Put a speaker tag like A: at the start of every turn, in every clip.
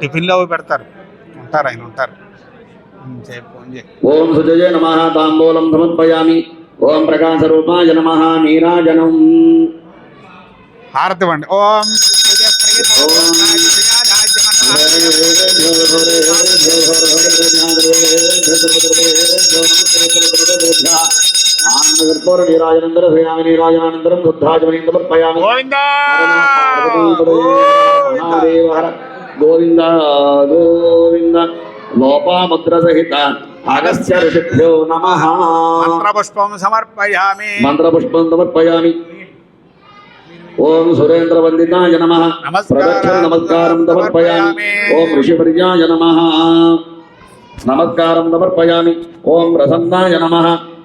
A: టిఫిన్లో పెడతారు ఉంటారు ఆయన ఉంటారు
B: ఓం సుజయ నమ తాంబూలం సమర్పయామి ఓం ప్రకాశరూపాయ నమ నీరాజనం
A: హారతి ఇవ్వండి ఓం
B: కర్పూర कर्पूरवीराजनन्दर श्रीरामनीराजनानन्दरं दुग्धाजमनीं समर्पयामि महादेव
A: हर
B: गोविन्द गोविन्द लोपामुद्रसहिता अगस्त्य ऋषिभ्यो नमः मन्त्रपुष्पं समर्पयामि मन्त्रपुष्पं
A: समर्पयामि ओम
B: सुरेंद्र वंदिताय नम प्रदक्षिण नमस्कार समर्पयामि
A: ओम
B: ऋषिवर्याय नम नमस्कार समर्पयामि ओम प्रसन्नाय नम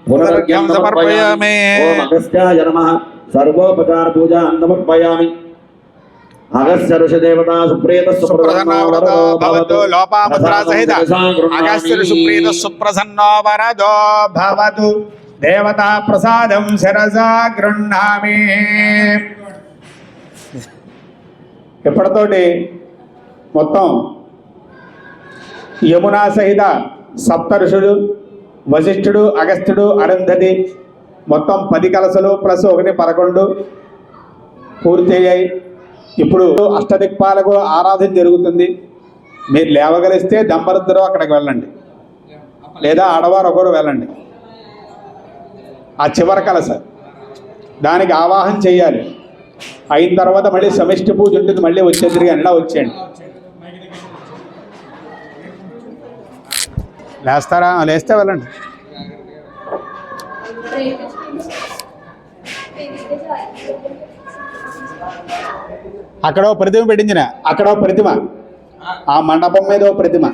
B: సమర్పయామి అగస్త్యాయ నమ సర్వోపచార పూజా సమర్పయామి అగస్త్య ఋషిదేవతా సుప్రీత
A: సుప్రసన్నో వరదో భవతు లోపాముద్రా సహిత అగస్త్య సుప్రీత సుప్రసన్నో వరదో భవతు దేవతా ప్రసాదం శిరసా గృహ్ణామి ఇప్పటితోటి మొత్తం యమునా సహిత సప్త ఋషులు వశిష్ఠుడు అగస్త్యుడు అరుంధతి మొత్తం పది కలసలు ప్లస్ ఒకటి పదకొండు పూర్తయ్యాయి. ఇప్పుడు అష్టదిక్పాలకు ఆరాధన జరుగుతుంది. మీరు లేవగలిస్తే దంపరుద్దరు అక్కడికి వెళ్ళండి. లేదా ఆడవారు ఒకరు వెళ్ళండి. ఆ చివరి కలస. దానికి ఆవాహన చేయాలి. అయిన తర్వాత మళ్ళీ సమిష్టి పూజ ఉంటుంది మళ్ళీ వచ్చేసరికి అన్నా వచ్చేయండి. లేస్తారా? లేస్తే వెళ్ళండి. అక్కడ ప్రతిమ పెట్టించిన. అక్కడ ప్రతిమ. ఆ మండపం మీద ప్రతిమ.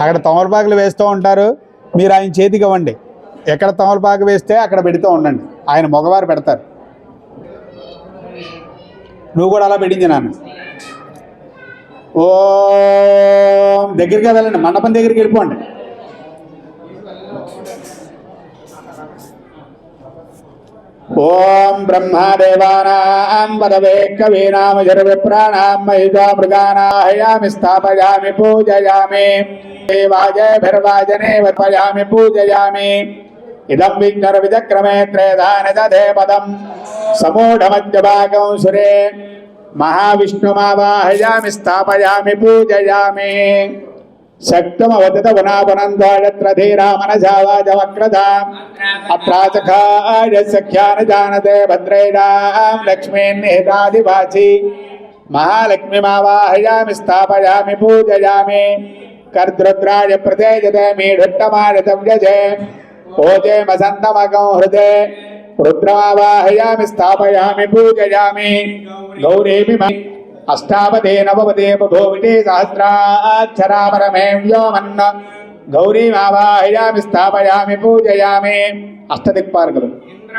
A: అక్కడ తమలపాకులు వేస్తూ ఉంటారు. మీరు ఆయన చేతికి ఇవ్వండి. ఎక్కడ తమలపాకు వేస్తే అక్కడ పెడుతూ ఉండండి. ఆయన మగవారు పెడతారు. నువ్వు కూడా అలా పెట్టించి నాన్న. ఓ. దగ్గరికి వెళ్ళండి మండపం దగ్గరికి వెళ్ళిపోండి. ఓం బ్రహ్మదేవానాం పదవే కవీనామ జరవిప్రాణాం మహిషా మృగానాహయామి స్థాపయామి పూజయామి. దేవాజయభిర్వాజనే వర్పయామి పూజయామి. ఇదం విఘ్నర విచక్రమే త్రేధాన దధే పదం. సమూఢమద్యభాగం సురే. మహావిష్ణుమావాహయామి స్థాపయామి పూజయామి. శక్తమవతిత గుణాపునందోయత్ర ధీరామనజావాజవక్రధా అత్రాచకాయ సఖ్యాన జానతే భద్రైడాం లక్ష్మీన్నిహితాదివాచి మహాలక్ష్మీమావాహయామి స్థాపయామి పూజయామి. కర్దృద్రాయ ప్రతేజతే మీఢుట్టమానితవ్యజే ఓజే మసంతమగం హృదే. రుద్రావాహయామి స్థాపయామి పూజయామి. గౌరేమి అష్టావదే నవవదే బభూవిటే సహస్రాక్షరాపరమే వ్యోమన్న. గౌరీమావాహయామి స్థాపయామి పూజయామి. అష్టదిక్పార్కులు.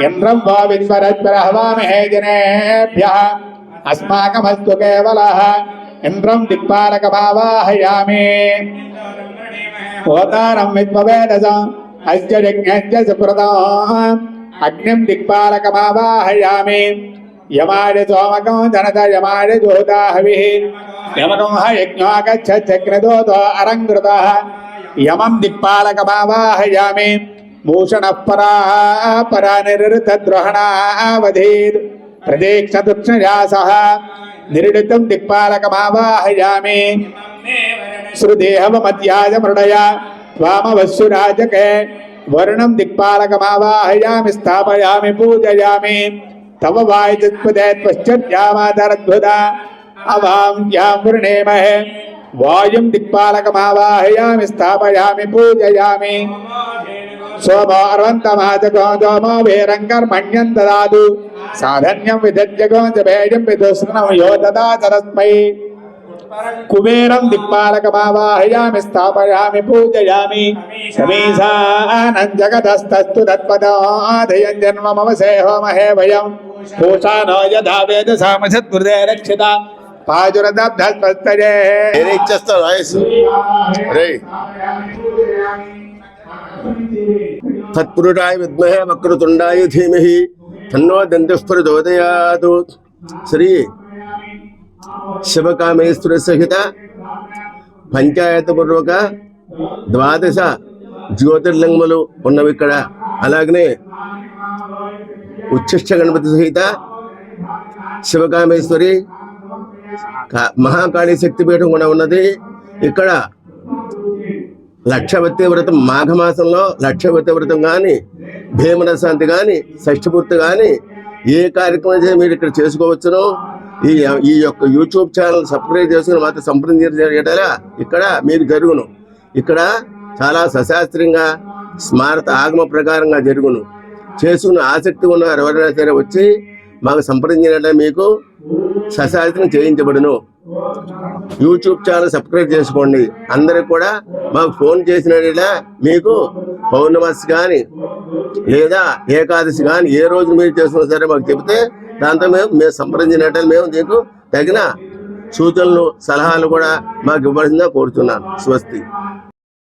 A: ఇంద్రం వా విశ్వరజ్వర హవామహే జనేభ్య. అస్మాకమస్తు కేవల. ఇంద్రం దిక్పాలక భావాహయామి ఓతారం విద్మవేదసం అస్య యజ్ఞ సుకృతం. అగ్నిం దిక్పాలకమావాహయామి యమాయ సోమకం జనత యమాయ జ్యోతాహవి యమకం యజ్ఞాగచ్చగ్నదోతో అరంగృత యమం దిక్పాలకమావాహయామి భూషణ పరా పరా నిరుతద్రోహణావధీర్ ప్రదీక్ష దుక్షయా సహ నిరుడితం దిక్పాలకమావాహయామి శ్రుదేహవ మధ్యాజ మృడయ వామవస్సురాజకే వరుణం దిక్పాలకమావాహయామి స్థాపయామి పూజయామి తవ వాయుపదే త్వశ్చర్యామాతరద్భుత అవాం యాం వృణేమహే వాయుం దిక్పాలకమావాహయామి స్థాపయామి పూజయామి సోమోర్వంతమాచోమో వీరం కర్మణ్యం దదాదు సాధన్యం విధజ్జగోంజ భేయం విదుష్ణం యో దదా సరస్మై కుబేరం దిక్పాలకమావాహయామి స్థాపయామి పూజయామి సమీసానం జగదస్తస్తు తత్పదాధయం జన్మమవసే హోమహే సేహో భయం పూషానో యథా వేద సామసత్కృతే రక్షిత పాజురదబ్ధస్పస్తయే
C: నేనే ఇచ్చేస్తాను రే తత్పురుషాయ విద్మహే వక్రతుండాయ ధీమహి తన్నో దంతఃప్రచోదయాత్ శ్రీ శివకామేశ్వర సహిత పంచాయతపూర్వక ద్వాదశ జ్యోతిర్లింగములు ఉన్నవి ఇక్కడ. అలాగనే ఉచ్ఛిష్ట గణపతి సహిత శివకామేశ్వరి మహాకాళి శక్తిపీఠం కూడా ఉన్నది. ఇక్కడ లక్షవతి వ్రతం మాఘమాసంలో లక్షవతి వ్రతం కానీ భీమరశాంతి కానీ షష్ఠపూర్తి కానీ ఏ కార్యక్రమం మీరు ఇక్కడ చేసుకోవచ్చును. ఈ ఈ యొక్క యూట్యూబ్ ఛానల్ సబ్స్క్రైబ్ చేసుకుని మాతో సంప్రదించేలా ఇక్కడ మీకు జరుగును. ఇక్కడ చాలా సశాస్త్రంగా స్మారత ఆగమ ప్రకారంగా జరుగును. చేసుకున్న ఆసక్తి ఉన్న ఎవరైనా సరే వచ్చి మాకు సంప్రదించినట్లే మీకు సశాస్త్రం చేయించబడును. యూట్యూబ్ ఛానల్ సబ్స్క్రైబ్ చేసుకోండి. అందరికి కూడా మాకు ఫోన్ చేసిన మీకు పౌర్ణమాసి కానీ లేదా ఏకాదశి కానీ ఏ రోజు మీరు చేసుకున్నా సరే మాకు చెబితే దాంతో మేము మేము సంప్రదించినట్టు మేము మీకు తగిన సూచనలు సలహాలు కూడా మాకు ఇవ్వాల్సిందిగా కోరుతున్నాను. స్వస్తి.